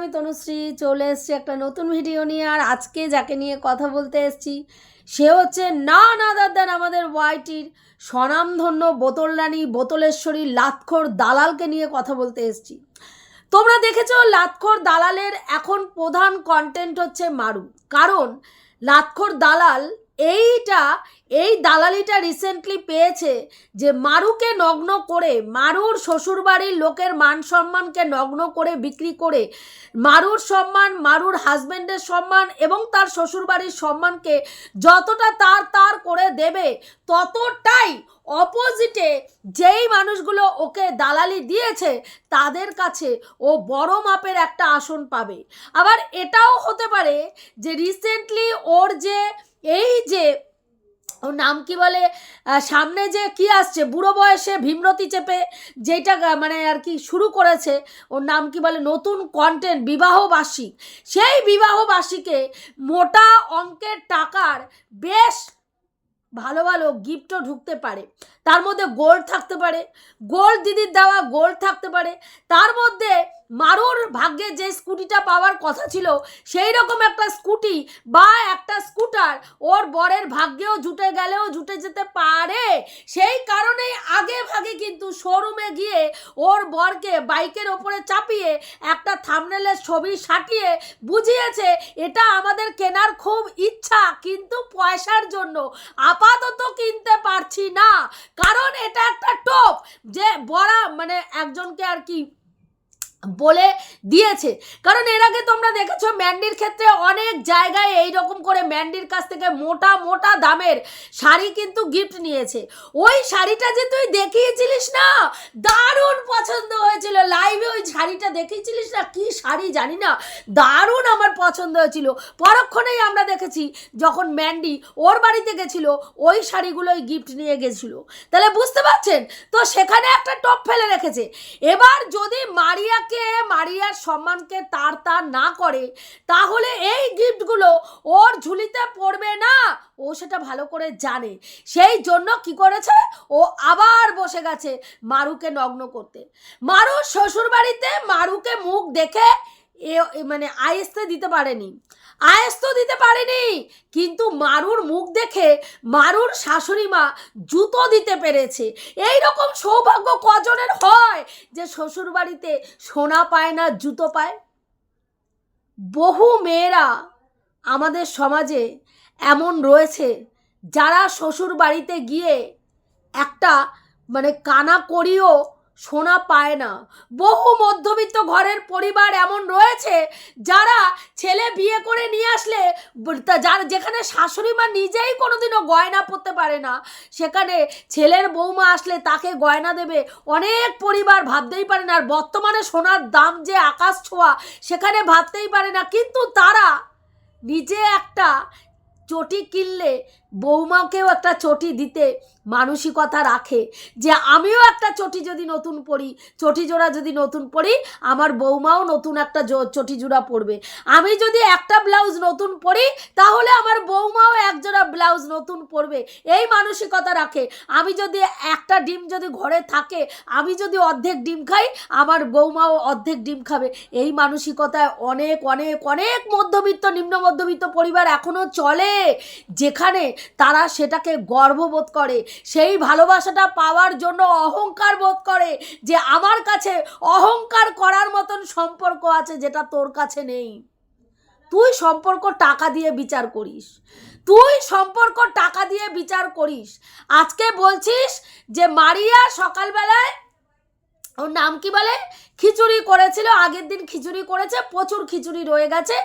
আমি তনুশ্রী চলে এসেছি একটা নতুন ভিডিও নিয়ে, আর আজকে যাকে নিয়ে কথা বলতে এসেছি, সে হচ্ছে না না দাদান আমাদের ওয়াইটির স্বনামধন্য বোতলরানী বোতলেশ্বরী লাতখোর দালালকে নিয়ে কথা বলতে এসেছি। তোমরা দেখেছ লাতখোর দালালের এখন প্রধান কন্টেন্ট হচ্ছে মারু। কারণ লাতখোর দালাল এইটা, এই দালালিটা রিসেন্টলি পেয়েছে যে মারুকে নগ্ন করে, মারুর শ্বশুরবাড়ির লোকের মান সম্মানকে নগ্ন করে বিক্রি করে, মারুর সম্মান, মারুর হাজব্যান্ডের সম্মান এবং তার শ্বশুরবাড়ির সম্মানকে যতটা তার তার করে দেবে, ততটাই অপোজিটে যেই মানুষগুলো ওকে দালালি দিয়েছে, তাদের কাছে ও বড় মাপের একটা আসন পাবে। আবার এটাও হতে পারে যে রিসেন্টলি ওর যে এই যে, ওর নাম কি বলে? সামনে যে কি আসছে? বুড়ো বয়সে ভীমরতি চেপে যেটা মানে আর কি শুরু করেছে, ওর নাম কি বলে? নতুন কন্টেন্ট বিবাহবার্ষিক সেই বিবাহবার্ষিকে মোটা অঙ্কের টাকার বেশ ভালো ভালো গিফটও ঢুকতে পারে। তার মধ্যে গোল্ড থাকতে পারে। গোল্ড দিদির দেওয়া গোল্ড থাকতে পারে। তার মধ্যে মারুর ভাগ্যে যে স্কুটিটা পাওয়ার কথা ছিল, সেই রকম একটা স্কুটি বা একটা স্কুটার ওর বরের ভাগ্যেও জুটে গেলেও জুটে যেতে পারে। সেই কারণেই আগে ভাগে কিন্তু শোরুমে গিয়ে ওর বরকে বাইকের ওপরে চাপিয়ে একটা থামনেলের ছবি সাটিয়ে বুঝিয়েছে, এটা আমাদের কেনার খুব ইচ্ছা, কিন্তু পয়সার জন্য আপাতত কিনতে পারছি না। কারণ এটা একটা টপ যে বড়া মানে একজনকে আর কি বলে দিয়েছে। কারণ এর আগে তোমরা দেখেছ ম্যান্ডির ক্ষেত্রে অনেক জায়গায় এই রকম করে ম্যান্ডির কাছ থেকে মোটা মোটা দামের শাড়ি কিন্তু গিফট নিয়েছে। ওই শাড়িটা যে তুই দেখিয়েছিলিস না? দারুণ পছন্দ হয়েছিল। লাইভে ওই শাড়িটা দেখিয়েছিলিস না? কি শাড়ি জানি না। দারুণ আমার পছন্দ হয়েছিল। পরক্ষণেই আমরা দেখেছি যখন ম্যান্ডি ওর বাড়িতে গেছিল, ওই শাড়িগুলোই গিফট নিয়ে গেছিল। তাহলে বুঝতে পারছেন? তো সেখানে একটা টপ ফেলে রেখেছে। এবার যদি মারিয়াকে মারিয়ার সম্মানকে তার তার না করে, তাহলে এই গিফটগুলো ওর ঝুলিতে পড়বে না? ও সেটা ভালো করে জানে। সেই জন্য কি করেছে? ও আবার বসে গেছে মারুকে নগ্ন করতে। মারু শ্বশুর বাড়িতে মারুকে মুখ দেখে এ মানে আয়েস্তে দিতে পারেনি। আয়েস্ত দিতে পারেনি, কিন্তু মারুর মুখ দেখে মারুর শাশুড়ি মা জুতো দিতে পেরেছে। এই রকম সৌভাগ্য কজনের হয় যে শ্বশুর বাড়িতে সোনা পায় না, জুতো পায়? বহু মেয়েরা আমাদের সমাজে এমন রয়েছে, যারা শ্বশুর বাড়িতে গিয়ে একটা মানে কানা করিও সোনা পায় না। বহু মধ্যবিত্ত ঘরের পরিবার এমন রয়েছে, যারা ছেলে বিয়ে করে নিয়ে আসলে যার যেখানে শাশুড়ি মা নিজেই কোনোদিনও গয়না পরতে পারে না, সেখানে ছেলের বৌমা আসলে তাকে গয়না দেবে অনেক পরিবার ভাবতেই পারে না। আর বর্তমানে সোনার দাম যে আকাশ ছোঁয়া, সেখানে ভাবতেই পারে না। কিন্তু তারা নিজে একটা চটি কিনলে বৌমাকেও একটা চটি দিতে মানসিকতা রাখে যে আমিও একটা চটি যদি নতুন পরি চটি জোড়া যদি নতুন পরি আমার বৌমাও নতুন একটা চটি জোড়া পরবে আমি যদি একটা ব্লাউজ নতুন পরি তাহলে আমার বৌমাও এক জোড়া ব্লাউজ নতুন পরবে এই মানসিকতা রাখে। আমি যদি একটা ডিম যদি ঘরে থাকে, আমি যদি অর্ধেক ডিম খাই, আমার বৌমাও অর্ধেক ডিম খাবে। এই মানসিকতায় অনেক অনেক অনেক মধ্যবিত্ত, নিম্ন মধ্যবিত্ত পরিবার এখনও চলে। যেখানে তারা সেটাকে গর্ববোধ করে। সেই ভালোবাসাটা পাওয়ার জন্য অহংকার বোধ করে যে আমার কাছে অহংকার করার মতন সম্পর্ক আছে যেটা তোর কাছে নেই। তুই সম্পর্ক টাকা দিয়ে বিচার করিস। তুই সম্পর্ক টাকা দিয়ে বিচার করিস। আজকে বলছিস যে মারিয়া সকালবেলায় ওর নাম কি বলে? খিচুড়ি করেছিল, আগের দিন খিচুড়ি করেছে, প্রচুর খিচুড়ি রয়ে গেছে।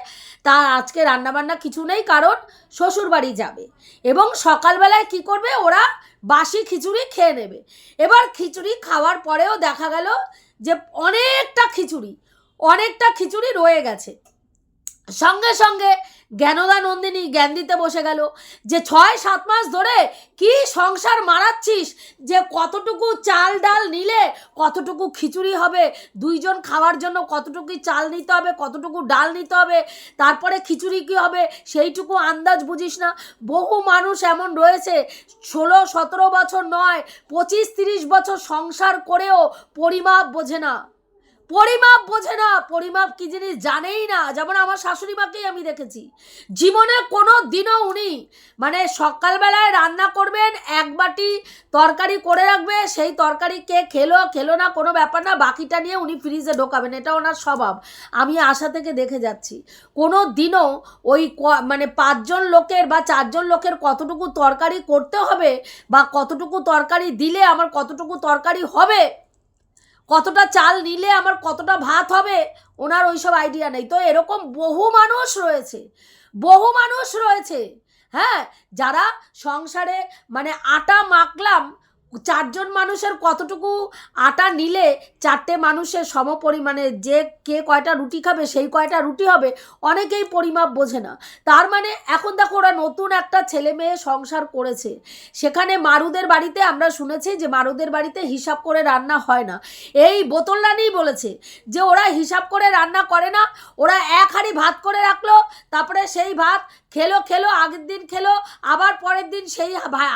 তা আজকে রান্নাবান্না কিছু নেই, কারণ শ্বশুরবাড়ি যাবে। এবং সকালবেলায় কি করবে? ওরা বাসি খিচুড়ি খেয়ে নেবে। এবার খিচুড়ি খাওয়ার পরেও দেখা গেল যে অনেকটা খিচুড়ি অনেকটা খিচুড়ি রয়ে গেছে। সঙ্গে সঙ্গে জ্ঞানদা নন্দিনী জ্ঞান দিতে বসে গেল যে ছয়, সাত মাস ধরে কি সংসার মারাচ্ছিস? যে কতটুকু চাল ডাল নিলে কতটুকু খিচুড়ি হবে? দুইজন খাওয়ার জন্য কতটুকু চাল নিতে হবে? কতটুকু ডাল নিতে হবে? তারপরে খিচুড়ি কী হবে? সেইটুকু আন্দাজ বুঝিস না। বহু মানুষ এমন রয়েছে, ষোলো, সতেরো বছর নয়, পঁচিশ, তিরিশ বছর সংসার করেও পরিমাপ বোঝে না। পরিমাপ বোঝে না, পরিমাপ কি জিনিস জানেই না। যেমন আমার শাশুড়ি মাকেই আমি দেখেছি। জীবনে কোনো দিনও উনি মানে সকালবেলায় রান্না করবেন, এক বাটি তরকারি করে রাখবে, সেই তরকারি কে খেলো খেলো না, কোনো ব্যাপার না, বাকিটা নিয়ে উনি ফ্রিজে ঢোকাবেন, এটা ওনার স্বভাব। আমি আশা থেকে দেখে যাচ্ছি। কোনো দিনও ওই মানে পাঁচজন লোকের বা চারজন লোকের কতটুকু তরকারি করতে হবে বা কতটুকু তরকারি দিলে আমার কতটুকু তরকারি হবে কতটা চাল নিলে আমার কতটা ভাত হবে? ওনার ওইসব আইডিয়া নেই। তো এরকম বহু মানুষ রয়েছে, বহু মানুষ রয়েছে হ্যাঁ? যারা সংসারে মানে আটা মাখলাম চারজন মানুষের কতটুকু আটা নিলে চারটে মানুষের সম পরিমাণে যে কে কয়টা রুটি খাবে, সেই কয়টা রুটি হবে, অনেকেই পরিমাপ বোঝে না। তার মানে এখন দেখো ওরা নতুন একটা ছেলে মেয়ে সংসার করেছে। সেখানে মারুদের বাড়িতে আমরা শুনেছি যে মারুদের বাড়িতে হিসাব করে রান্না হয় না। এই বোতল বোতলরানিই বলেছে যে ওরা হিসাব করে রান্না করে না, ওরা এক হাঁড়ি ভাত করে রাখল, তারপরে সেই ভাত খেলো খেলো, আগের দিন খেলো, আবার পরের দিন সেই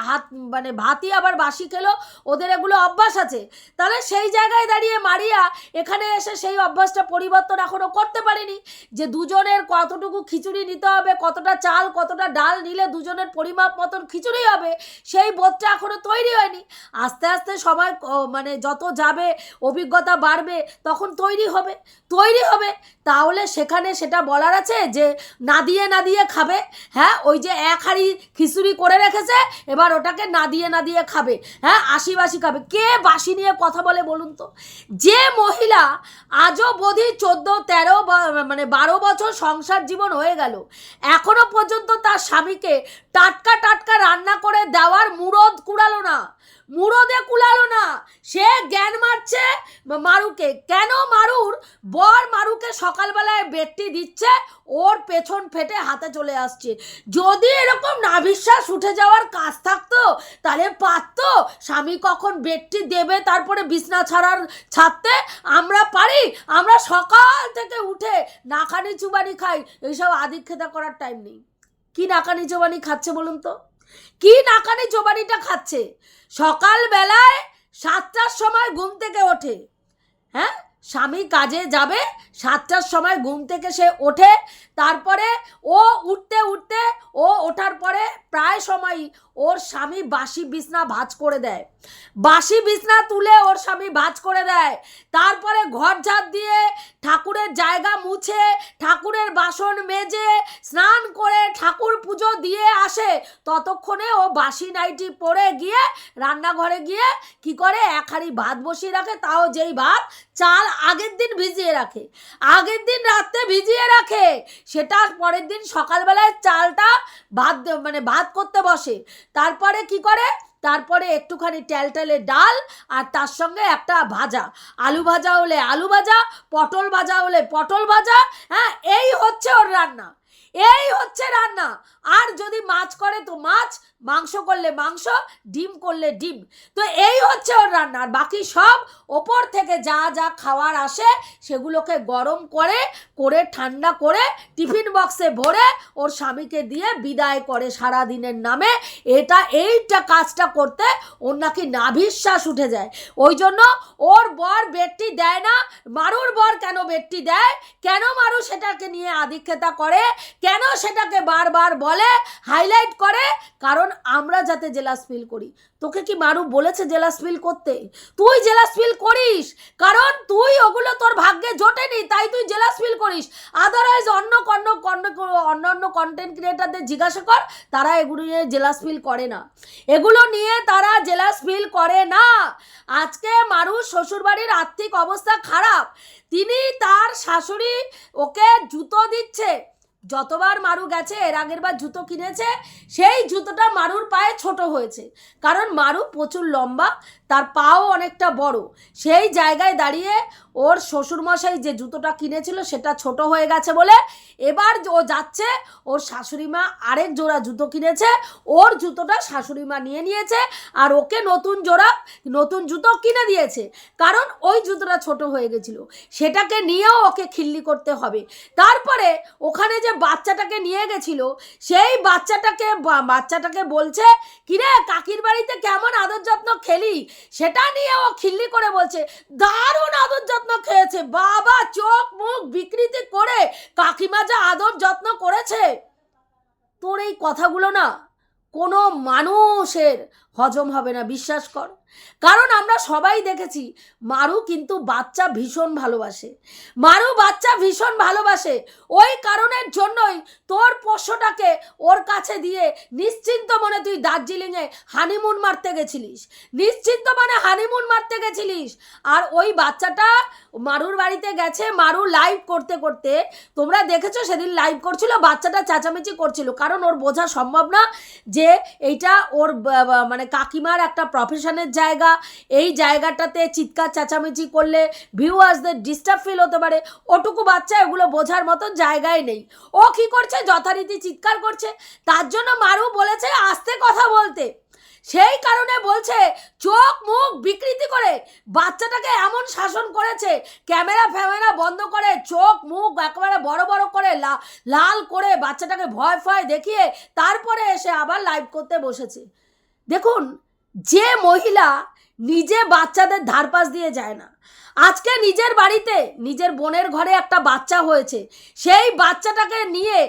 হাত মানে ভাতই আবার বাসি খেলো। ওদের এগুলো অভ্যাস আছে। তাহলে সেই জায়গায় দাঁড়িয়ে মারিয়া এখানে এসে সেই অভ্যাসটা পরিবর্তন এখনও করতে পারেনি। যে দুজনের কতটুকু খিচুড়ি নিতে হবে, কতটা চাল, কতটা ডাল নিলে দুজনের পরিমাপ মতন খিচুড়ি হবে, সেই বোধটা এখনও তৈরি হয়নি। আস্তে আস্তে সময় মানে যত যাবে, অভিজ্ঞতা বাড়বে, তখন তৈরি হবে। তৈরি হবে। তাহলে সেখানে সেটা বলার আছে যে না দিয়ে না দিয়ে খাবে। হ্যাঁ ওই যে এক হাড়ি খিচুড়ি করে রেখেছে, এবার ওটাকে না দিয়ে না দিয়ে খাবে। হ্যাঁ আশি বাসি খাবে। কে বাসি নিয়ে কথা বলে বলুন তো? যে মহিলা আজও বোধি চোদ্দ, তেরো মানে বারো বছর সংসার জীবন হয়ে গেল, এখনও পর্যন্ত তার স্বামীকে টাটকা টাটকা রান্না করে দেওয়ার মুরদ কুড়ালো না। মুরদে কুলালো না। সে জ্ঞান মারছে মারুকে। কেন মারুর? বর মারুকে সকালবেলায় বেডটি দিচ্ছে, ওর পেছন ফেটে হাতে চলে আসছে। যদি এরকম নাভিশ্বাস উঠে যাওয়ার কাজ থাকতো, তাহলে পারতো। স্বামী কখন বেডটি দেবে তারপরে বিছনা ছাড়ার ছাড়তে? আমরা পারি। আমরা সকাল থেকে উঠে নাকানি চুবানি খাই। এইসব আদিক্ষেতা করার টাইম নেই। কি নাকানি চুবানি খাচ্ছে বলুন তো? কি নাকানি চোবানিটা খাচ্ছে? সকালবেলায় সাতটার সময় ঘুম থেকে ওঠে। হ্যাঁ? স্বামী কাজে যাবে, সাতটার সময় ঘুম থেকে সে ওঠে তারপরে ও উঠতে উঠতে ও ওঠার পরে প্রায় সময়ই ওর স্বামী বাসি বিছনা ভাজ করে দেয়। বাসি বিছনা তুলে ওর স্বামী ভাজ করে দেয়। তারপরে ঘর ঝাড় দিয়ে ঠাকুরের জায়গা মুছে, ঠাকুরের বাসন মেজে, স্নান করে ঠাকুর পুজো দিয়ে আসে। ততক্ষণে ও বাসি নাইটি পরে গিয়ে রান্নাঘরে গিয়ে কি করে? এক হাঁড়ি ভাত বসিয়ে রাখে, তাও যেই ভাত চাল আগের দিন ভিজিয়ে রাখে। আগের দিন রাত্রে ভিজিয়ে রাখে। সেটা পরের দিন সকালবেলায় চালটা ভাত মানে ভাত করতে বসে। তারপরে কি করে? তারপরে একটুখানি ট্যালট্যালে ডাল আর তার সঙ্গে একটা ভাজা। আলু ভাজা হলে আলু ভাজা, পটল ভাজা হলে পটল ভাজা হ্যাঁ এই হচ্ছে ওর রান্না। এই হচ্ছে রান্না। আর যদি মাছ করে তো মাছ মাংস করলে মাংস, ডিম করলে ডিম। তো এই হচ্ছে ওর রান্না। আর বাকি সব ওপর থেকে যা যা খাওয়ার আসে, সেগুলোকে গরম করে করে ঠান্ডা করে টিফিন বক্সে ভরে ওর স্বামীকে দিয়ে বিদায় করে সারা দিনের নামে। এটা, এইটা কাজটা করতে ওর নাকি নাভিশ্বাস উঠে যায়। ওই জন্য ওর বর বেডটি দেয় না। মারুর বর কেন বেডটি দেয়? কেন মারু সেটাকে নিয়ে আধিক্ষেতা করে? কেন সেটাকে বারবার বলে হাইলাইট করে? কারণ আমরা যাতে জেলাস ফিল করি। তোকে কি মারু বলেছে জেলাস ফিল করতে? তুই জেলাস ফিল করিস! কারণ তুই ওগুলো তোর ভাগ্যে জোটেনি, তাই তুই জেলাস ফিল করিস। আদারওয়াইজ অন্য কন্য অন্য অন্য কন্টেন্ট ক্রিয়েটারদের জিজ্ঞাসা কর, তারা এগুলো নিয়ে জেলাস ফিল করে না। এগুলো নিয়ে তারা জেলাস ফিল করে না। আজকে মারুর শ্বশুরবাড়ির আর্থিক অবস্থা খারাপ। তিনি তার শাশুড়ি ওকে জুতো দিচ্ছে। যতবার মারু গেছে, এর আগের বার জুতো কিনেছে, সেই জুতোটা মারুর পায়ে ছোট হয়েছে। কারণ মারু প্রচুর লম্বা তার পাও অনেকটা বড়। সেই জায়গায় দাঁড়িয়ে ওর শ্বশুরমশাই যে জুতোটা কিনেছিল সেটা ছোট হয়ে গেছে বলে এবার ও যাচ্ছে, ওর শাশুড়িমা আরেক জোড়া জুতো কিনেছে, ওর জুতোটা শাশুড়িমা নিয়ে নিয়েছে আর ওকে নতুন জোড়া, নতুন জুতো কিনে দিয়েছে। কারণ ওই জুতোটা ছোট হয়ে গেছিল। সেটাকে নিয়েও ওকে খিল্লি করতে হবে। তারপরে ওখানে যে বাচ্চাটাকে নিয়ে গেছিল, সেই বাচ্চাটাকে বাচ্চাটাকে বলছে, কিরে, কাকির বাড়িতে কেমন আদর যত্ন খেলি? সেটা নিয়ে ও খিল্লি করে বলছে, দারুণ আদর যত্ন খেয়েছে, বাবা চোখ মুখ বিকৃতি করে কাকিমা যা আদর যত্ন করেছে। তোর এই কথাগুলো না কোনো মানুষের হজম হবে না, বিশ্বাস কর। কারণ আমরা সবাই দেখেছি, মারু কিন্তু বাচ্চা ভীষণ ভালোবাসে। মারু বাচ্চা ভীষণ ভালোবাসে, ওই কারণের জন্যই তোর পোষ্যটাকে ওর কাছে দিয়ে নিশ্চিন্ত মনে তুই দার্জিলিংয়ে হানিমুন মারতে গেছিলিস। নিশ্চিন্ত মানে হানিমুন মারতে গেছিলিস। আর ওই বাচ্চাটা মারুর বাড়িতে গেছে, মারু লাইভ করতে করতে। তোমরা দেখেছ সেদিন লাইভ করছিল, বাচ্চাটা চেঁচামেচি করছিল। কারণ ওর বোঝা সম্ভব না যে এইটা ওর মানে কাকিমার একটা প্রফেশনের জায়গা। এই জায়গাটাতে চিৎকার চেঁচামেচি করলে ভিউয়ার্সদের ডিস্টার্ব ফিল হতে পারে। ওটুকু বাচ্চা এগুলো বোঝার মতন জায়গায় নেই। ও কি করছে? যথারীতি চিৎকার করছে। তার জন্য মারু বলেছে আস্তে কথা বলতে। সেই কারণে বলছে, চোখ মুখ বিকৃতি করে। বাচ্চাটাকে এমন শাসন করেছে, ক্যামেরা ফ্যামেরা বন্ধ করে, চোখ মুখ একেবারে বড় বড় করে লাল করে বাচ্চাটাকে ভয় ফয় দেখিয়ে তারপরে এসে আবার লাইভ করতে বসেছে। দেখুন, যে মহিলা নিজে বাচ্চাদের ধারপাস দিয়ে যায় না। আজকে নিজের বাড়িতে নিজের বোনের ঘরে একটা বাচ্চা হয়েছে। সেই বাচ্চাটাকে নিয়ে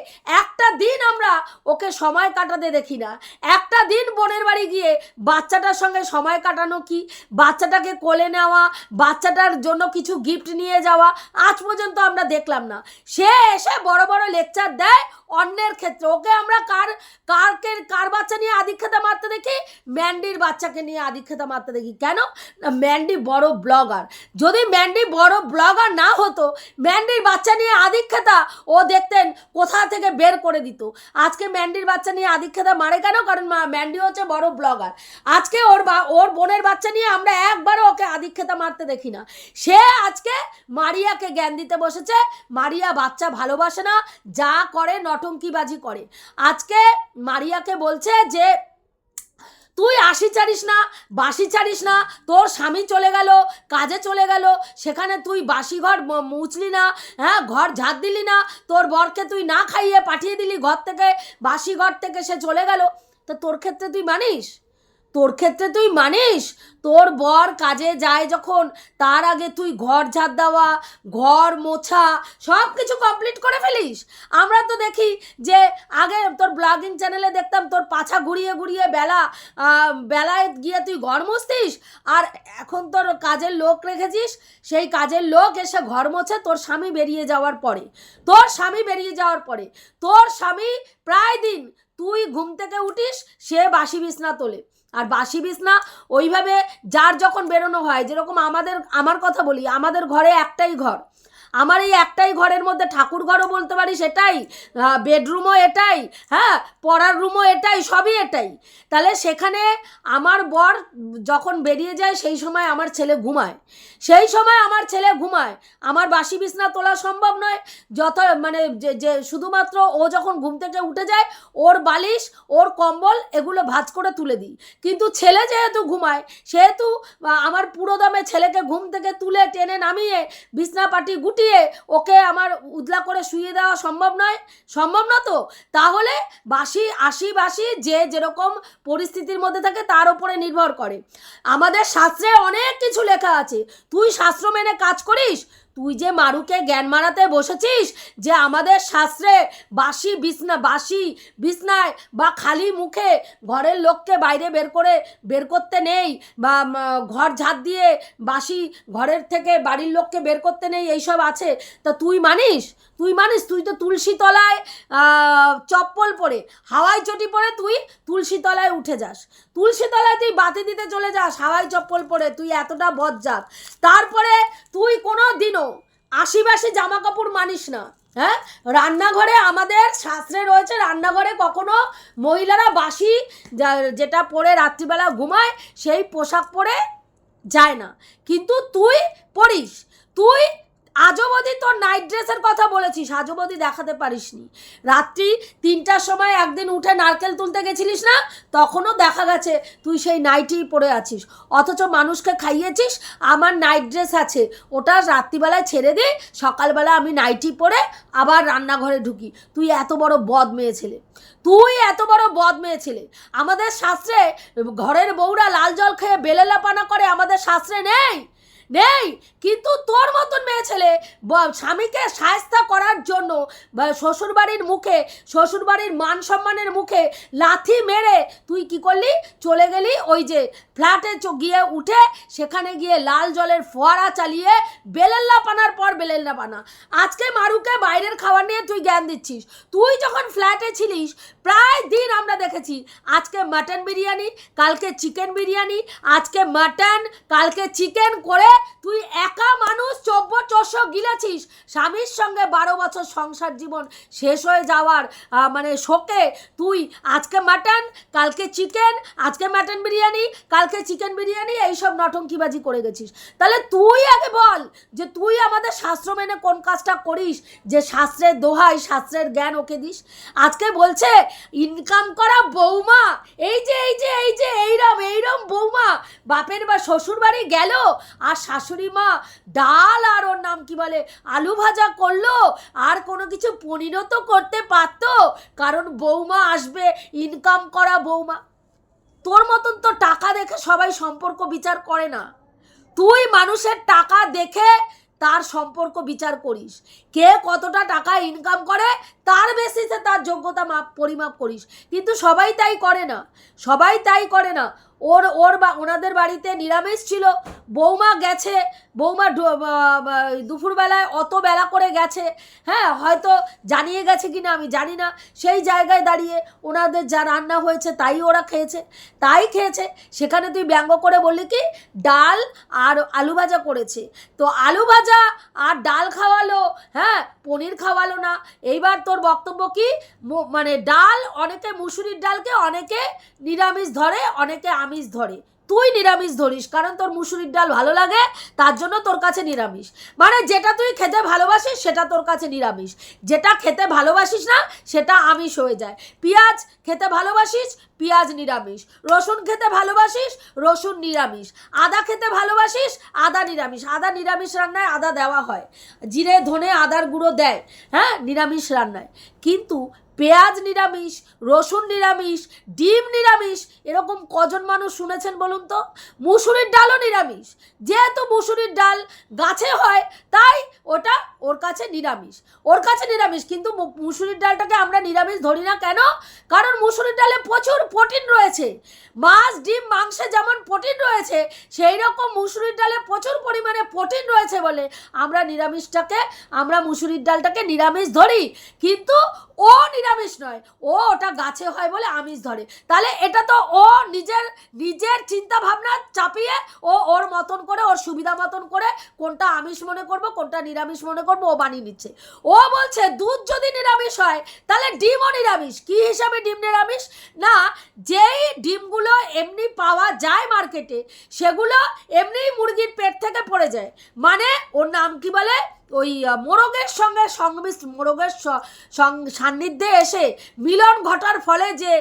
একটা দিন আমরা ওকে সময় কাটাতে দেখি না। একটা দিন বোনের বাড়ি গিয়ে বাচ্চাটার সঙ্গে সময় কাটানো কি? বাচ্চাটাকে কোলে নেওয়া, বাচ্চাটার জন্য কিছু গিফট নিয়ে যাওয়া, আজ পর্যন্ত আমরা দেখলাম না। সে এসে বড় বড় লেকচার দেয় অন্যের ক্ষেত্রে। ওকে আমরা কার, কারকে, কার বাচ্চা নিয়ে আদিক্ষেতা মারতে দেখি? ম্যান্ডির বাচ্চাকে নিয়ে আদিক্ষেতা মারতে দেখি। কেন? না, ম্যান্ডি বড় ব্লগার। যদি ম্যান্ডি বড় ব্লগার না হতো, ম্যান্ডির বাচ্চা নিয়ে আদিক্ষেতা ও দেখতেন, কোথা থেকে বের করে দিত? আজকে ম্যান্ডির বাচ্চা নিয়ে আদিক্ষেতা মারে কেন? কারণ ম্যান্ডি হচ্ছে বড় ব্লগার। আজকে ওর বা, ওর বোনের বাচ্চা নিয়ে আমরা একবারও ওকে আদিক্ষেতা মারতে দেখি না। সে আজকে মারিয়াকে জ্ঞান দিতে বসেছে। মারিয়া বাচ্চা ভালোবাসে না, যা করে নটঙ্কিবাজি করে। আজকে মারিয়াকে বলছে যে, তুই আসি চারিস না বাসি চারিস না, তোর স্বামী চলে গেল, কাজে চলে গেল, সেখানে তুই বাসি ঘর মুছলি না হ্যাঁ ঘর ঝাঁট দিলি না, তোর বরকে তুই না খাইয়ে পাঠিয়ে দিলি ঘর থেকে বাসি ঘর থেকে সে চলে গেল। তো তোর ক্ষেত্রে তুই মানিস? তোর ক্ষেত্রে তুই মানিস? তোর বর কাজে যায় যখন, তার আগে তুই ঘর ঝাড় দেওয়া, ঘর মোছা সব কিছু কমপ্লিট করে ফেলিস। আমরা তো দেখি যে আগে তোর ব্লগিং চ্যানেলে দেখতাম, তোর পাছা ঘুরিয়ে ঘুরিয়ে বেলা বেলায় গিয়ে তুই ঘর মুছতিস, আর এখন তোর কাজের লোক রেখেছিস, সেই কাজের লোক এসে ঘর মোছে তোর স্বামী বেরিয়ে যাওয়ার পরে। তোর স্বামী বেরিয়ে যাওয়ার পরে, তোর স্বামী প্রায় দিন তুই ঘুম থেকে উঠিস, সে বাসি বিছনা তোলে। আর বাসি বিছনা ওইভাবে যার যখন বেরোনো হয়, যেরকম আমাদের, আমার কথা বলি, আমাদের ঘরে একটাই ঘর। আমার এই একটাই ঘরের মধ্যে ঠাকুর ঘরও বলতে পারি সেটাই বেডরুমও এটাই হ্যাঁ পড়ার রুমও এটাই, সবই এটাই। তাহলে সেখানে আমার বর যখন বেরিয়ে যায় সেই সময় আমার ছেলে ঘুমায়। সেই সময় আমার ছেলে ঘুমায়। আমার বাসি বিছনা তোলা সম্ভব নয়। যত মানে যে যে, শুধুমাত্র ও যখন ঘুম থেকে উঠে যায়, ওর বালিশ, ওর কম্বল এগুলো ভাঁজ করে তুলে দিই। কিন্তু ছেলে যেহেতু ঘুমায়, সেহেতু আমার পুরো দমে ছেলেকে ঘুম থেকে তুলে টেনে নামিয়ে বিছনা পাটি গুটিয়ে ওকে আমার উদলা করে শুয়ে দেওয়া সম্ভব নয়? সম্ভব না তো? তাহলে বাসি আশি বাসি যে যেরকম পরিস্থিতির মধ্যে থাকে তার উপরে নির্ভর করে। আমাদের শাস্ত্রে অনেক কিছু লেখা আছে। তুই শাস্ত্র মেনে কাজ করিস তুই যে মারুকে জ্ঞান মারাতে বসেছিস যে আমাদের শাস্ত্রে বাসি বিছনা বাসি বিছনায় বা খালি মুখে ঘরের লোককে বাইরে বের করে বের করতে নেই বা ঘর ঝাঁট দিয়ে বাসি ঘরের থেকে বাড়ির লোককে বের করতে নেই, এইসব আছে। তা তুই মানিস? তুই মানিস? তুই তো তুলসী তলায় চপ্পল পরে, হাওয়াই চটি পরে তুই তুলসী তলায় উঠে যাস। তুলসী তলায় তুই বাতি দিতে চলে যাস হাওয়াই চপ্পল পরে, তুই এতটা বজ্জাত। তারপরে তুই কোনো দিনও আশিবাসী জামা কাপড় মানিস না হ্যাঁ? রান্নাঘরে আমাদের শাস্ত্রে রয়েছে, রান্নাঘরে কখনো মহিলারা বাসি যেটা পরে রাত্রিবেলা ঘুমায়, সেই পোশাক পরে যায় না। কিন্তু তুই পরিস, তুই আজও অবধি তোর নাইট ড্রেসের কথা বলেছিস আজও অবধি দেখাতে পারিসনি। রাত্রি তিনটার সময় একদিন উঠে নারকেল তুলতে গেছিলিস না? তখনও দেখা গেছে, তুই সেই নাইটি পরে আছিস। অথচ মানুষকে খাইয়েছিস, আমার নাইট ড্রেস আছে, ওটা রাত্রিবেলায় ছেড়ে দিই সকালবেলা আমি নাইটি পরে আবার রান্নাঘরে ঢুকি। তুই এত বড় বদ মেয়ে ছেলে। তুই এত বড় বদ মেয়ে ছেলে। আমাদের শাস্ত্রে ঘরের বউরা লাল জল খেয়ে বেলে বেলেলাপানা করে, আমাদের শাস্ত্রে নেই? নেই। কিন্তু তোর মতন মেয়ে ছেলে স্বামীকে সায়স্তা করার জন্য শ্বশুরবাড়ির মুখে, শ্বশুরবাড়ির মান সম্মানের মুখে লাথি মেরে তুই কি করলি? চলে গেলি ওই যে ফ্ল্যাটে গিয়ে উঠে সেখানে গিয়ে লাল জলের ফোয়ারা চালিয়ে বেলেল্লা পানার পর বেলেল্লা পানা। আজকে মারুকে বাইরের খাবার নিয়ে তুই জ্ঞান দিচ্ছিস। তুই যখন ফ্ল্যাটে ছিলিস, প্রায় দিন আমরা দেখেছি, আজকে মাটন বিরিয়ানি, কালকে চিকেন বিরিয়ানি, আজকে মাটন, কালকে চিকেন করে তুই একা মানুষ চব্য চোদ্দ গিলেছিস। স্বামীর সঙ্গে বারো বছর সংসার জীবন শেষ হয়ে যাওয়ার মানে শোকে তুই আজকে মাটন, কালকে চিকেন, আজকে মাটন বিরিয়ানি, কালকে চিকেন বিরিয়ানি, এইসব নটঙ্কিবাজি করে গেছিস। তাহলে তুই আগে বল যে তুই আমাদের শাস্ত্র মেনে কোন কাজটা করিস? যে শাস্ত্রের দোহাই, শাস্ত্রের জ্ঞান ওকে দিস। আজকে বলছে ইনকাম করা বৌমা। এই যে এই যে এই যে, এইরম এইরম বৌমা। বাপের বা শ্বশুর বাড়ি গেল, আর শাশুড়ি মা, ডাল আর ওর নাম কি বলে? আলু ভাজা করল, আর কোনো কিছু পরিণত করতে পারতো, কারণ বৌমা আসবে ইনকাম করা বৌমা। তোর মতন তো টাকা দেখে সবাই সম্পর্ক বিচার করে না। তুই মানুষের টাকা দেখে তার সম্পর্ক বিচার করিস। কে কতটা টাকা ইনকাম করে, তার বেসিসে তার যোগ্যতা মাপ, পরিমাপ করিস। কিন্তু সবাই তাই করে না। সবাই তাই করে না। ওর ওর বা, ওনাদের বাড়িতে নিরামিষ ছিল। বৌমা গেছে, বৌমা দুপুরবেলায় অত বেলা করে গেছে। হ্যাঁ হয়তো জানিয়ে গেছে কি না আমি জানি না। সেই জায়গায় দাঁড়িয়ে ওনাদের যা রান্না হয়েছে তাই ওরা খেয়েছে। তাই খেয়েছে, সেখানে তুই ব্যঙ্গ করে বললি কি, ডাল আর আলু ভাজা করেছে। তো আলু ভাজা আর ডাল খাওয়ালো হ্যাঁ পনির খাওয়ালো না। এইবার তোর বক্তব্য কি? মানে ডাল, অনেকে মুসুরির ডালকে, অনেকে নিরামিষ ধরে, অনেকে আমিষ ধরে। তুই নিরামিষ ধরিস, কারণ তোর মুসুরির ডাল ভালো লাগে, তার জন্য তোর কাছে নিরামিষ। মানে যেটা তুই খেতে ভালোবাসিস, সেটা তোর কাছে নিরামিষ। যেটা খেতে ভালোবাসিস না, সেটা আমিষ হয়ে যায়। পেঁয়াজ খেতে ভালোবাসিস, পেঁয়াজ নিরামিষ। রসুন খেতে ভালোবাসিস, রসুন নিরামিষ। আদা খেতে ভালোবাসিস, আদা নিরামিষ। আদা নিরামিষ রান্নায় আদা দেওয়া হয়। জিরে, ধনে, আদার গুঁড়ো দেয়। হ্যাঁ নিরামিষ রান্নায়। কিন্তু পেঁয়াজ নিরামিষ, রসুন নিরামিষ, ডিম নিরামিষ, এরকম কজন মানুষ শুনেছেন বলুন তো? মুসুরির ডালও নিরামিষ। যেহেতু মুসুরির ডাল গাছে হয়, তাই ওটা ওর কাছে নিরামিষ। ওর কাছে নিরামিষ, কিন্তু মুসুরির ডালটাকে আমরা নিরামিষ ধরি না। কেন? কারণ মুসুরির ডালে প্রচুর প্রোটিন রয়েছে। মাছ, ডিম, মাংসে যেমন প্রোটিন রয়েছে, সেই রকম মুসুরির ডালে প্রচুর পরিমাণে প্রোটিন রয়েছে বলে আমরা নিরামিষটাকে, আমরা মুসুরির ডালটাকে নিরামিষ ধরি। কিন্তু ও নিরামিষ নয়। ও ওটা গাছে হয় বলে আমিষ ধরে। তাহলে এটা তো ও নিজের নিজের চিন্তা ভাবনা চাপিয়ে ও ওর মতন করে, ওর সুবিধা মতন করে কোনটা আমিষ মনে করব, কোনটা নিরামিষ মনে করব ও বানিয়ে নিচ্ছে। ও বলছে, দুধ যদি নিরামিষ হয়, তাহলে ডিমও নিরামিষ। কি হিসাবে ডিম নিরামিষ? না, যেই ডিমগুলো এমনি পাওয়া যায় মার্কেটে, সেগুলো এমনিই মুরগির পেট থেকে পড়ে যায়। মানে ওর নাম কি বলে? ওই মোরগের সঙ্গে সংমিশ্র, মোরগের সান্নিধ্যে এসে মিলন ঘটার ফলে যে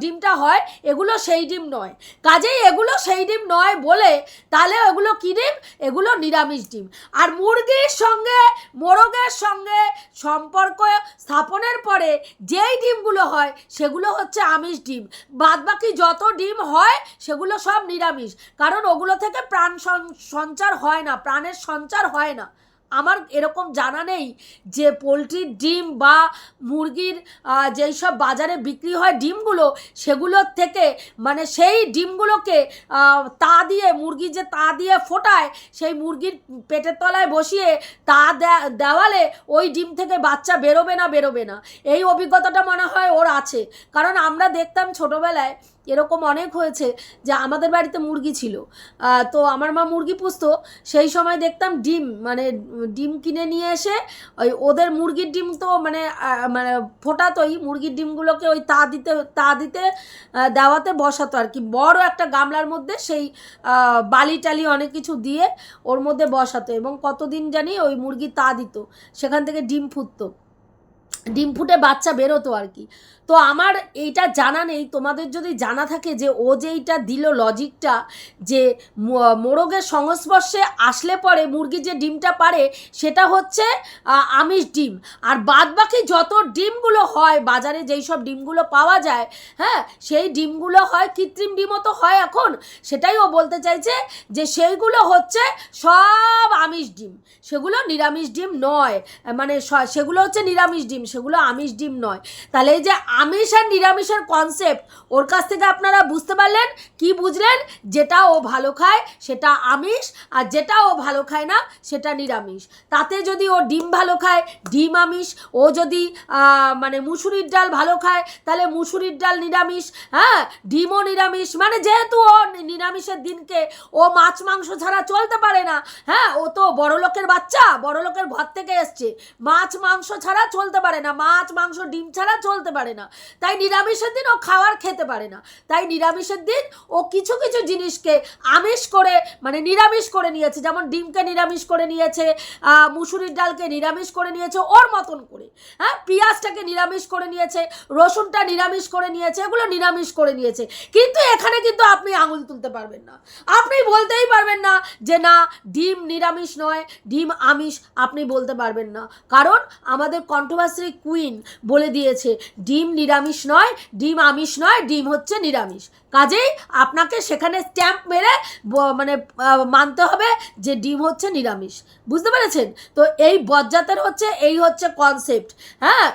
ডিমটা হয়, এগুলো সেই ডিম নয়। কাজেই এগুলো সেই ডিম নয় বলে তাহলে এগুলো কী ডিম? এগুলো নিরামিষ ডিম। আর মুরগির সঙ্গে, মোরগের সঙ্গে সম্পর্ক স্থাপনের পরে যেই ডিমগুলো হয়, সেগুলো হচ্ছে আমিষ ডিম। বাদবাকি যত ডিম হয়, সেগুলো সব নিরামিষ। কারণ ওগুলো থেকে প্রাণ সঞ্চার হয় না, প্রাণের সঞ্চার হয় না। আমার এরকম জানা নেই যে পোলট্রির ডিম বা মুরগির যেই সব বাজারে বিক্রি হয় ডিমগুলো, সেগুলোর থেকে মানে সেই ডিমগুলোকে তা দিয়ে, মুরগি যে তা দিয়ে ফোটায়, সেই মুরগির পেটের তলায় বসিয়ে তা দেওয়ালে ওই ডিম থেকে বাচ্চা বেরোবে না বেরোবে না। এই অভিজ্ঞতাটা মনে হয় ওর আছে। কারণ আমরা দেখতাম ছোটোবেলায় এরকম অনেক হয়েছে যে আমাদের বাড়িতে মুরগি ছিল। তো আমার মা মুরগি পুষতো, সেই সময় দেখতাম ডিম মানে ডিম কিনে নিয়ে এসে ওই ওদের মুরগির ডিম তো মানে মানে ফোটাতোই, মুরগির ডিমগুলোকে ওই তা দিতে তা দিতে দেওয়াতে বসাতো আর কি। বড় একটা গামলার মধ্যে সেই বালি টালি অনেক কিছু দিয়ে ওর মধ্যে বসাতো এবং কতদিন জানি ওই মুরগি তা দিত, সেখান থেকে ডিম ফুটতো। ডিম ফুটে বাচ্চা বেরোতো আর কি। তো আমার এইটা জানা নেই। তোমাদের যদি জানা থাকে যে ও যে এইটা দিল লজিকটা যে মোরগের সংস্পর্শে আসলে পরে মুরগি যে ডিমটা পারে, সেটা হচ্ছে আমিষ ডিম। আর বাদ বাকি যত ডিমগুলো হয়, বাজারে যেই সব ডিমগুলো পাওয়া যায় হ্যাঁ সেই ডিমগুলো হয় কৃত্রিম ডিমও তো হয় এখন। সেটাই ও বলতে চাইছে যে সেইগুলো হচ্ছে সব আমিষ ডিম। সেগুলো নিরামিষ ডিম নয় মানে সেগুলো হচ্ছে নিরামিষ ডিম। সেগুলো আমিষ ডিম নয়। তাহলে এই যে আমিষ আর নিরামিষের কনসেপ্ট ওর কাছ থেকে আপনারা বুঝতে পারলেন, কি বুঝলেন? যেটা ও ভালো খায়, সেটা আমিষ, আর যেটা ও ভালো খায় না, সেটা নিরামিষ। তাতে যদি ও ডিম ভালো খায়, ডিম আমিষ, ও যদি মানে মুসুরির ডাল ভালো খায়, তাহলে মুসুরির ডাল নিরামিষ হ্যাঁ? ডিমও নিরামিষ। মানে যেহেতু ও নিরামিষের দিনকে ও মাছ মাংস ছাড়া চলতে পারে না হ্যাঁ? ও তো বড় লোকের বাচ্চা বড় লোকের ঘর থেকে এসছে। মাছ মাংস ছাড়া চলতে পারে না। মাছ, মাংস, ডিম ছাড়া চলতে পারে না। তাই নিরামিষের দিন ও খাওয়ার খেতে পারে না। তাই নিরামিষের দিন ও কিছু কিছু জিনিসকে আমিষ করে মানে নিরামিষ করে নিয়েছে। যেমন ডিমকে নিরামিষ করে নিয়েছে মুসুরির ডালকে নিরামিষ করে নিয়েছে, ওর মতন করে। হ্যাঁ পেঁয়াজটাকে নিরামিষ করে নিয়েছে, রসুনটা নিরামিষ করে নিয়েছে, এগুলো নিরামিষ করে নিয়েছে। কিন্তু এখানে কিন্তু আপনি আঙুল তুলতে পারবেন না। আপনি বলতেই পারবেন না যে, না, ডিম নিরামিষ নয়, ডিম আমিষ। আপনি বলতে পারবেন না। কারণ আমাদের কন্ট্রোভার্সি কুইন বলে দিয়েছে। ডিম নিরামিষ নয় ডিম আমিষ নয় ডিম হচ্ছে নিরামিষ। কাজেই আপনাকে সেখানে স্ট্যাম্প মেরে মানে মানতে হবে যে ডিম হচ্ছে নিরামিষ। বুঝতে পেরেছেন? তো এই বজ্জাতের হচ্ছে, এই হচ্ছে কনসেপ্ট হ্যাঁ?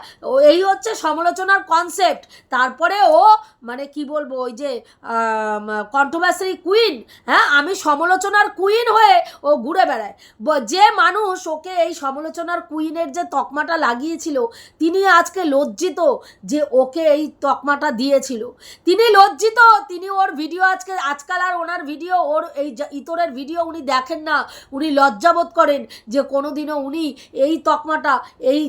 এই হচ্ছে সমালোচনার কনসেপ্ট তারপরে ও মানে কি বলব, ওই যে কন্ট্রোভার্সারি কুইন হ্যাঁ? আমি সমালোচনার কুইন হয়ে ও ঘুরে বেড়ায়। যে মানুষ ওকে এই সমালোচনার কুইনের যে তকমাটা লাগিয়েছিল, তিনি আজকে লজ্জিত যে ওকে এই তকমাটা দিয়েছিল। তিনি লজ্জিত তিনি ওর ভিডিও আজকে, আজকাল আর ওনার ভিডিও ওর এই ইতরের ভিডিও উনি দেখেন না, উনি লজ্জাবোধ করেন যে কোনো দিনও উনি এই তকমাটা এই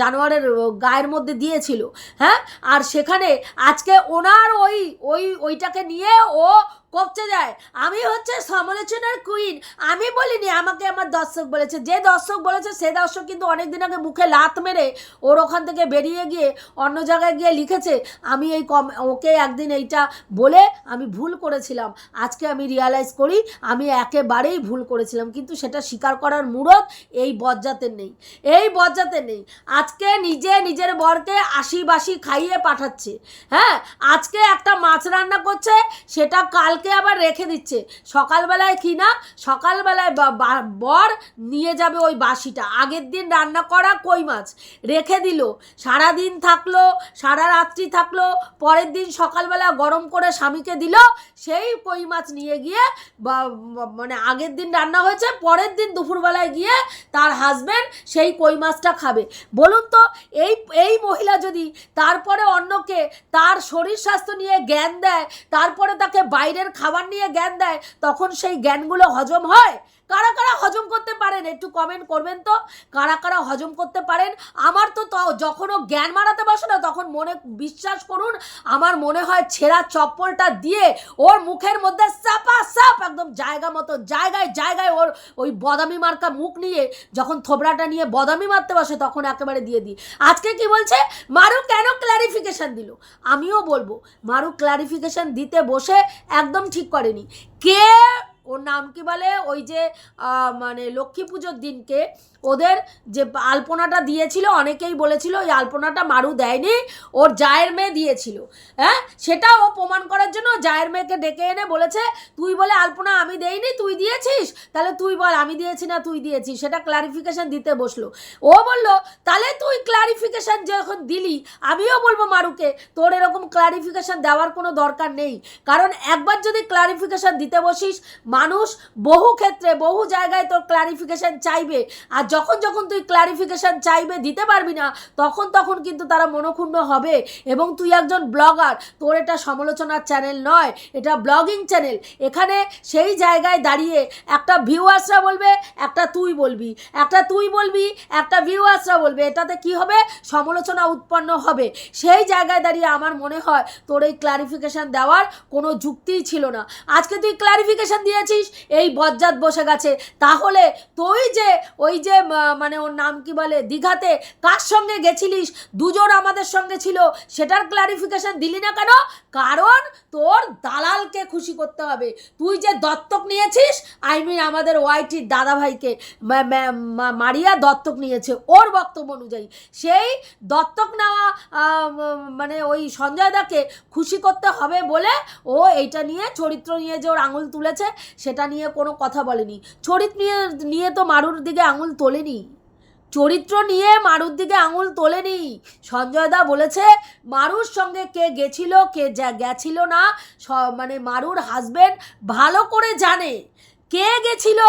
জানোয়ারের গায়ের মধ্যে দিয়েছিল হ্যাঁ? আর সেখানে আজকে ওনার ওই ওই, ওইটাকে নিয়ে ও কপচে যায়। আমি হচ্ছে সমালোচনার কুইন আমি বলিনি, আমাকে আমার দর্শক বলেছে। যে দর্শক বলেছে, সে দর্শক কিন্তু অনেক দিন আগে মুখে লাত মেরে ওর ওখান থেকে বেরিয়ে গিয়ে অন্য জায়গায় গিয়ে লিখেছে, আমি এই কম ওকে একদিন এইটা বলে আমি ভুল করেছিলাম। আজকে আমি রিয়ালাইজ করি, আমি একেবারেই ভুল করেছিলাম। কিন্তু সেটা স্বীকার করার মুরত এই বজ্জাতের নেই। এই বজ্জাতের নেই। আজকে নিজে নিজের বরকে আশি বাসি খাইয়ে পাঠাচ্ছে। হ্যাঁ আজকে একটা মাছ রান্না করছে, সেটা কালকে আবার রেখে দিচ্ছে। সকালবেলায় কি না সকালবেলায় বর নিয়ে যাবে ওই বাসিটা। আগের দিন রান্না করা কই মাছ? রেখে দিল। সারা দিন থাকল, সারা রাত্রি থাকল, পরের দিন সকালবেলা গরম করে স্বামীকে দিল, সেই কই মাছ নিয়ে গিয়ে মানে আগের দিন রান্না হয়েছে, পরের দিন দুপুরবেলায় গিয়ে তার হাজবেন্ড সেই কই মাছটা খাবে। বলুন তো, এই এই মহিলা যদি তারপরে অন্যকে তার শরীর স্বাস্থ্য নিয়ে জ্ঞান দেয়, তারপরে তাকে বাইরের খাবার নিয়ে জ্ঞান দেয় তখন সেই জ্ঞানগুলো হজম হয়। কারা কারা হজম করতে পারেন? একটু কমেন্ট করবেন তো। কারা কারা হজম করতে পারেন? আমার তো ত- যখন জ্ঞান মারাতে বসে না, তখন মনে বিশ্বাস করুন, আমার মনে হয় ছেঁড়া চপ্পলটা দিয়ে ওর মুখের মধ্যে চাপা চাপ একদম জায়গা মতো, জায়গায় জায়গায় ওর ওই বদামি মার্কা মুখ নিয়ে যখন থোবড়াটা নিয়ে বদামি মারতে বসে, তখন একেবারে দিয়ে দিই। আজকে কি বলছে? মারু কেন ক্ল্যারিফিকেশন দিল? আমিও বলব, মারু ক্ল্যারিফিকেশন দিতে বসে একদম ঠিক করেনি। কে ওর নাম কি বলে? ওই যে মানে লক্ষ্মী পুজোর দিনকে ওদের যে আলপনাটা দিয়েছিল, অনেকেই বলেছিল ওই আলপনাটা মারু দেয়নি, ওর জায়ের মেয়ে দিয়েছিল। হ্যাঁ? সেটা ও প্রমাণ করার জন্য জায়ের মেয়েকে ডেকে এনে বলেছে, তুই বলে আলপনা আমি দেইনি, তুই দিয়েছিস? তাহলে তুই বল, আমি দিয়েছি না, তুই দিয়েছিস? সেটা ক্লারিফিকেশান দিতে বসল। ও বলল, তাহলে তুই ক্লারিফিকেশন যখন দিলি, আমিও বলব মারুকে, তোর এরকম ক্লারিফিকেশান দেওয়ার কোনো দরকার নেই। কারণ একবার যদি ক্লারিফিকেশান দিতে বসিস, মানুষ বহু ক্ষেত্রে, বহু জায়গায় তোর ক্লারিফিকেশন চাইবে। আর যখন যখন তুই ক্লারিফিকেশন চাইবে, দিতে পারবি না, তখন তখন কিন্তু তারা মনক্ষুণ্ণ হবে। এবং তুই একজন ব্লগার তোর এটা সমালোচনার চ্যানেল নয়, এটা ব্লগিং চ্যানেল এখানে সেই জায়গায় দাঁড়িয়ে একটা ভিউয়ার্সরা বলবে, একটা তুই বলবি। একটা তুই বলবি, একটা ভিউয়ার্সরা বলবে। এটাতে কি হবে? সমালোচনা উৎপন্ন হবে। সেই জায়গায় দাঁড়িয়ে আমার মনে হয় তোর এই ক্লারিফিকেশন দেওয়ার কোনো যুক্তিই ছিল না। আজকে তুই ক্লারিফিকেশন দিয়েছিস, এই বজ্জাত বসে গেছে। তাহলে তুই যে ওই যে মানে ওর নাম কি বলে? দীঘাতে কার সঙ্গে গেছিলিস? দুজন আমাদের সঙ্গে ছিল। সেটার ক্লারিফিকেশন দিলি না কেন? কারণ তোর দালালকে খুশি করতে হবে। তুই যে দত্তক নিয়েছিস আই মিন আমাদের ওয়াইটির দাদাভাইকে মারিয়া দত্তক নিয়েছে ওর বক্তব্য অনুযায়ী। সেই দত্তক নেওয়া মানে ওই সঞ্জয় দাকে খুশি করতে হবে বলে ও এইটা নিয়ে চরিত্র নিয়ে যে ওর আঙুল তুলেছে, সেটা নিয়ে কোনো কথা বলেনি। চরিত্র নিয়ে নিয়ে তো মারুর দিকে আঙুল তোলেনি। চরিত্র নিয়ে মারুর দিকে আঙুল তোলেনি। সঞ্জয় দা বলেছে, মারুর সঙ্গে কে গেছিল, কে যা, গেছিল না মানে মারুর হাজবেন্ড ভালো করে জানে। কে গেছিল?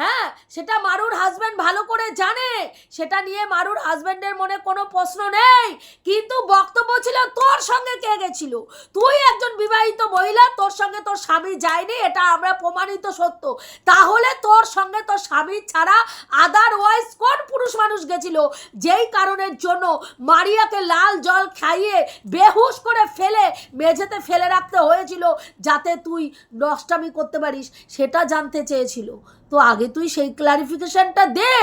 হ্যাঁ সেটা মারুর হাজবেন্ড ভালো করে জানে। সেটা নিয়ে মারুর হাজবেন্ডের মনে কোনো প্রশ্ন নেই। কিন্তু বক্তব্য ছিল, তোর সঙ্গে কে গেছিল? তুই একজন বিবাহিত মহিলা, তোর সঙ্গে তোর স্বামী যায়নি, এটা আমরা প্রমাণিত সত্য। তাহলে তোর সঙ্গে তোর স্বামী ছাড়া আদারওয়াইজ কোন পুরুষ মানুষ গেছিল? যেই কারণের জন্য মারিয়াকে লাল জল খাইয়ে বেহুশ করে ফেলে, মেঝেতে ফেলে রাখতে হয়েছিল, যাতে তুই নষ্টামি করতে পারিস। সেটা জানতে চেয়েছিল। তো আগে তুই সেই ক্লারিফিকেশনটা দে।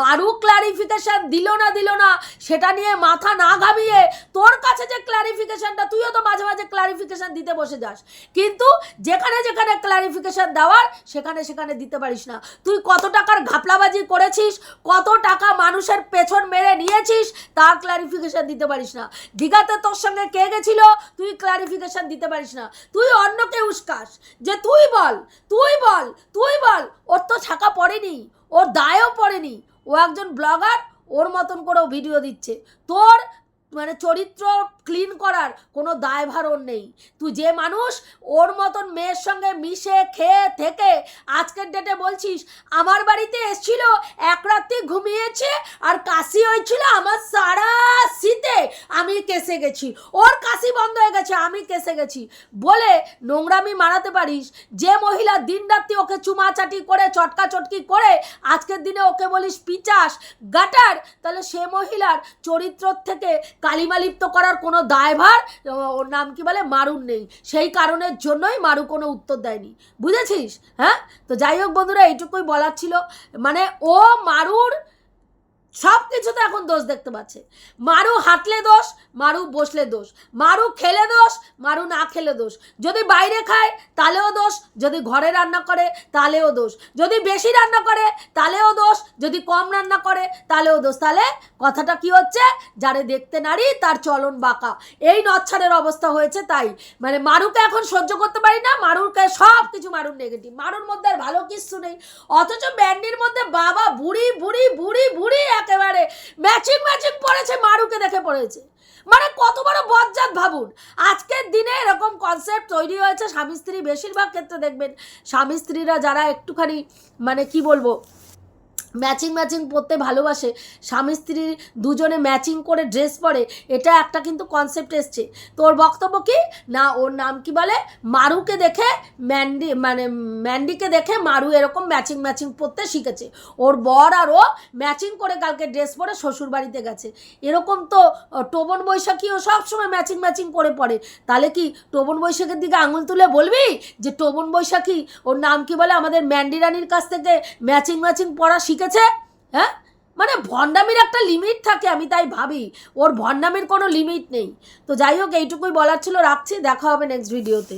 মারু ক্লারিফিকেশন দিল না দিল না, সেটা নিয়ে মাথা না ঘামিয়ে তোর কাছে যে ক্লারিফিকেশনটা তুইও তো মাঝে মাঝে ক্লারিফিকেশন দিতে বসে যাস। কিন্তু যেখানে যেখানে ক্লারিফিকেশন দেওয়ার, সেখানে সেখানে দিতে পারিস না। তুই কত টাকার ঘাপলাবাজি করেছিস, কত টাকা মানুষের পেছন মেরে নিয়েছিস, তার ক্লারিফিকেশন দিতে পারিস না। দীঘাতে তোর সঙ্গে কে গেছিল, তুই ক্লারিফিকেশন দিতে পারিস না। তুই অন্যকে উস্কাস। যে তুই বল তুই বল তুই বল ওর তো ছাকা পড়েনি, ওর দায়ও পড়েনি। ও একজন ব্লগার, ওর মতন করেও ভিডিও দিচ্ছে। তোর মানে চরিত্র ক্লিন করার কোনো দায়ভার ওর নেই। তুই যে মানুষ, ওর মতন মেয়ের সঙ্গে মিশে, খেয়ে, থেকে আজকের ডেটে বলছিস, আমার বাড়িতে এসছিল, এক রাত্রি ঘুমিয়েছে, আর কাশি হয়েছিল আমার সারা শীতে। আমি কেসে গেছি। ওর কাশি বন্ধ হয়ে গেছে, আমি কেসে গেছি। বলে নোংরামি মারাতে পারিস। যে মহিলা দিন রাত্রি ওকে চুমাচাটি করে, চটকা চটকি করে, আজকের দিনে ওকে বলিস পিচাস, গাটার, তাহলে সে মহিলার চরিত্র থেকে কালিমালিপ্ত করার কোনো দায়ভার, ওর নাম কি বলে? মারুর নেই। সেই কারণের জন্যই মারু কোনো উত্তর দেয়নি। বুঝেছিস? হ্যাঁ? তো যাই হোক বন্ধুরা, এইটুকুই বলার ছিল। মানে ও মারুর সব কিছুতে এখন দোষ দেখতে পাচ্ছে। মারু হাঁটলে দোষ, মারু বসলে দোষ। মারু খেলে দোষ, মারু না খেলে দোষ। যদি বাইরে খায়, তাহলেও দোষ। যদি ঘরে রান্না করে, তাহলেও দোষ। যদি বেশি রান্না করে, তাহলেও দোষ। যদি কম রান্না করে, তাহলেও দোষ। তাহলে কথাটা কি হচ্ছে? যারে দেখতে নারী, তার চলন বাঁকা। এই নচ্ছারের অবস্থা হয়েছে তাই। মানে মারুকে এখন সহ্য করতে পারি না মারুরকে সব কিছু মারুর নেগেটিভ মারুর মধ্যে আর ভালো কিছু নেই। অথচ ব্যান্ডির মধ্যে বাবা, বুড়ি বুড়ি বুড়ি বুড়ি একেবারে ম্যাচিং ম্যাচিং পড়েছে, মারুকে দেখে পড়েছে। মানে কত বড় বজ্জাত ভাবুন। আজকের দিনে এরকম কনসেপ্ট তৈরি হয়েছে স্বামী স্ত্রী বেশিরভাগ ক্ষেত্রে দেখবেন স্বামী স্ত্রীরা যারা একটুখানি মানে কি বলব ম্যাচিং ম্যাচিং পরতে ভালোবাসে। স্বামী, স্ত্রী দুজনে ম্যাচিং করে ড্রেস পরে, এটা একটা কিন্তু কনসেপ্ট এসছে। তোর বক্তব্য কি? না, ওর নাম কি বলে? মারুকে দেখে ম্যান্ডি মানে ম্যান্ডিকে দেখে মারু এরকম ম্যাচিং ম্যাচিং পরতে শিখেছে। ওর বর আর ও ম্যাচিং করে কালকে ড্রেস পরে শ্বশুর বাড়িতে গেছে। এরকম তো টোবন বৈশাখীও সবসময় ম্যাচিং ম্যাচিং করে পড়ে। তাহলে কি টোবন বৈশাখের দিকে আঙুল তুলে বলবি যে টোবন বৈশাখী, ওর নাম কি বলে? আমাদের ম্যান্ডি রানীর কাছ থেকে ম্যাচিং ম্যাচিং পড়া শিখেছে হ্যাঁ? মানে ভণ্ডামির একটা লিমিট থাকে, আমি তাই ভাবি। ওর ভণ্ডামির কোনো লিমিট নেই। তো যাই হোক, এইটুকুই বলার ছিল, রাখছি, দেখা হবে নেক্সট ভিডিওতে